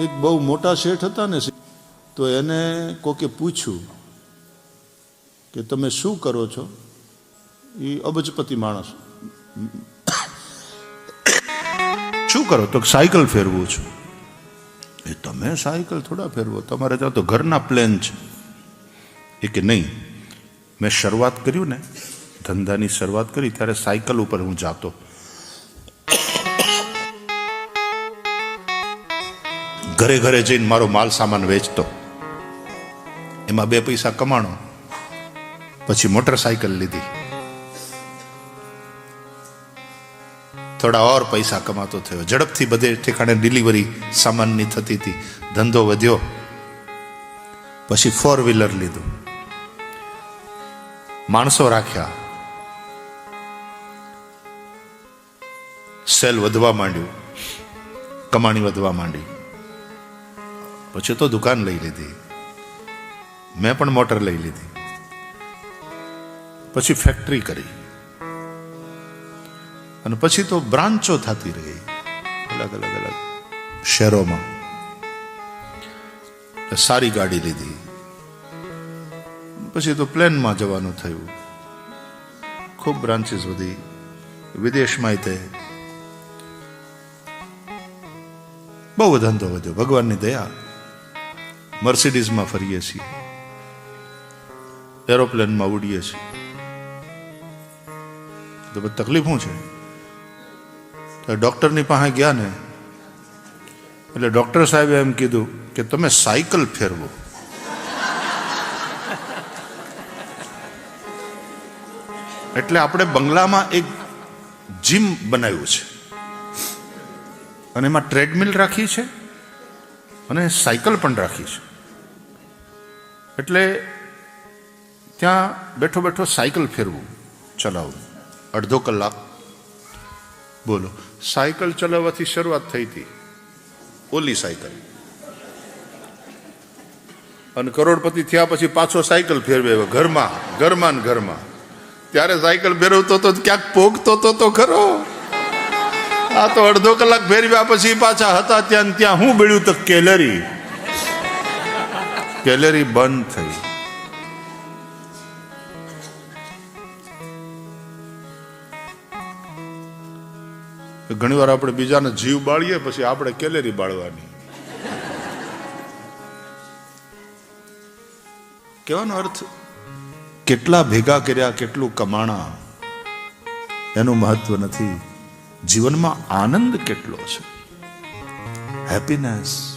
એક બહુ મોટા શેઠ હતા ને તો એને કોકે પૂછ્યું કે તમે શું કરો છો? એ અબજપતિ માણસ. શું કરો? તો સાયકલ ફેરવું છું. એ તમે સાયકલ થોડા ફેરવો. તમારે ત્યાં તો ઘરના પ્લેન છે. એ કે નહીં, મેં શરૂઆત કર્યું ને, ધંધાની શરૂઆત કરી, ત્યારે સાયકલ ઉપર હું જાતો. ઘરે ઘરે જઈને મારો માલ સામાન વેચતો. એમાં બે પૈસા કમાણો, પછી મોટરસાયકલ લીધી. થોડા ઓર પૈસા કમાતો થયો. ઝડપથી બધે ઠેકાણે ડિલિવરી સામાનની થતી હતી. ધંધો વધ્યો. પછી ફોર વ્હીલર લીધું. માણસો રાખ્યા. સેલ વધવા માંડ્યું. કમાણી વધવા માંડી. પછી તો દુકાન લઈ લીધી. મેં પણ મોટર લઈ લીધી. પછી ફેક્ટરી કરી. અને પછી તો બ્રાન્ચો થતી રહી. અલગ અલગ અલગ શહેરોમાં. સારી ગાડી લીધી. પછી તો પ્લેનમાં જવાનું થયું. ખૂબ બ્રાન્ચીસ વધી. વિદેશમાં તે. બહુ ધંધો વધ્યો. ભગવાનની દયા. મર્સિડીઝમાં ફરીએ છીએ. એરોપ્લેનમાં ઉડીએ છીએ. તો બધી તકલીફ શું છે? તો ડૉક્ટરની પાસે ગયા ને, એટલે ડૉક્ટર સાહેબે એમ કીધું કે તમે સાયકલ ફેરવો. એટલે આપણે બંગલામાં એક જીમ બનાવ્યું છે. અને એમાં ટ્રેડમિલ રાખી છે અને સાયકલ પણ રાખી છે. એટલે ત્યાં બેઠો બેઠો સાયકલ ફેરવું, ચલાવવું. અડધો કલાક. બોલો, સાયકલ ચલાવવાથી શરૂઆત થઈ હતી. ઓલી સાયકલ. અને કરોડપતિ થયા પછી પાછો સાયકલ ફેરવે ઘરમાં ઘરમાં ને ઘરમાં. ત્યારે સાયકલ ફેરવતો તો ક્યાંક પોગતો તો તો ખરો. આ તો અડધો કલાક ફેરવ્યા પછી પાછા હતા ત્યાં ત્યાં હું બેડ્યું તો કેલરી. કેલરી બંધ થઈ. ઘણી વાર આપણે બીજાને જીવ બાળીએ પછી આપણે કેલેરી બાળવાની. કહેવાનો અર્થ? કેટલા ભેગા કર્યા, કેટલું કમાણા. એનું મહત્વ નથી. જીવનમાં આનંદ કેટલો છે? હેપીનેસ